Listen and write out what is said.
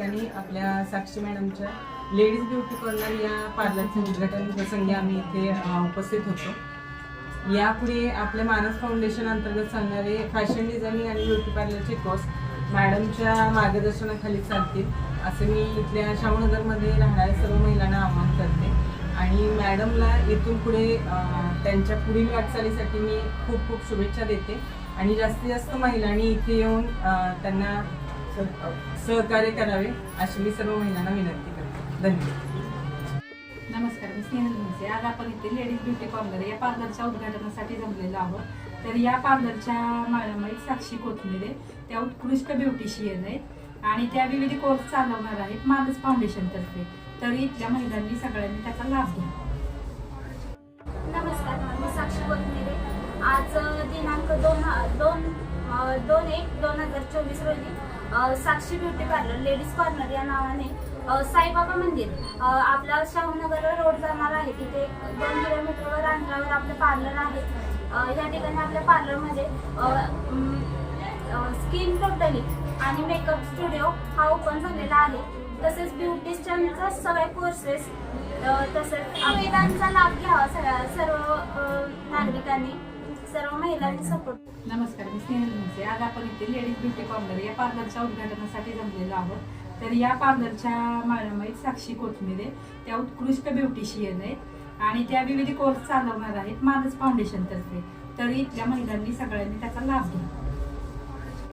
आपल्या साक्षी मॅडमच्या ladies beauty corner या पार्लरचे उद्घाटन प्रसंगी आम्ही इथे उपस्थित होतो. यापुढे आपल्या मानस फाउंडेशन अंतर्गत चालणारे फॅशन डिझायनिंग आणि ब्युटी पार्लरचे कोर्स मॅडमच्या मार्गदर्शनाखाली चालतील असे मी इथल्या शाहूनगरमध्ये राहणाऱ्या सर्व महिलांना आवाहन करते. आणि मॅडमला इथून पुढे त्यांच्या पुढील वाटचालीसाठी मी खूप खूप शुभेच्छा देते. आणि जास्तीत जास्त महिलांनी इथे येऊन त्यांना सहकार्य करावे अशी मी सर्व महिलांना विनंती करते. धन्यवाद. नमस्कार मी स्नेहल मुंसे आज आपण इथे लेडीज ब्युटी पार्लर या पार्लरच्या उद्घाटनासाठी जमलेलो आहोत. तर या पार्लरच्या आहेत साक्षी कोथमिरे त्या उत्कृष्ट ब्युटिशियन आहेत आणि त्या विविध कोर्स चालवणार आहेत मानस फाउंडेशन तर्फे. तर इथल्या महिलांनी सगळ्यांनी त्याचा लाभ घ्या नमस्कार मी साक्षी कोथमिरे आज दिनांक दोन दोन दोन एक दोन हजार चोवीस रोजी Sakshi beauty parlour ladies corner या नावाने साईबाबा मंदिर आपला शाहूनगर रोड जाणार आहे. तिथे एक दोन किलोमीटरवर अंतरावर आपलं पार्लर आहे. या ठिकाणी आपल्या पार्लरमध्ये स्किन टोटली आणि मेकअप स्टुडिओ हा ओपन झालेला आहे. तसेच ब्युटिशियनचा सगळे कोर्सेस तसेच वेदांचा लाभ घ्यावा सर्व नागरिकांनी. सर्व महिलांनी सपोर्ट नमस्कार मी स्नेहल आज आपण इथे लेडीज ब्युटी पार्लर या पार्लरच्या उद्घाटनासाठी जमलेलो आहोत. तर या पार्लरच्या मॅडम साक्षी कोथमिरे त्या उत्कृष्ट ब्युटिशियन आहेत आणि त्या विविध कोर्स चालवणार आहेत मानस फाउंडेशनतर्फे तर इथल्या महिलांनी सगळ्यांनी त्याचा लाभ घ्या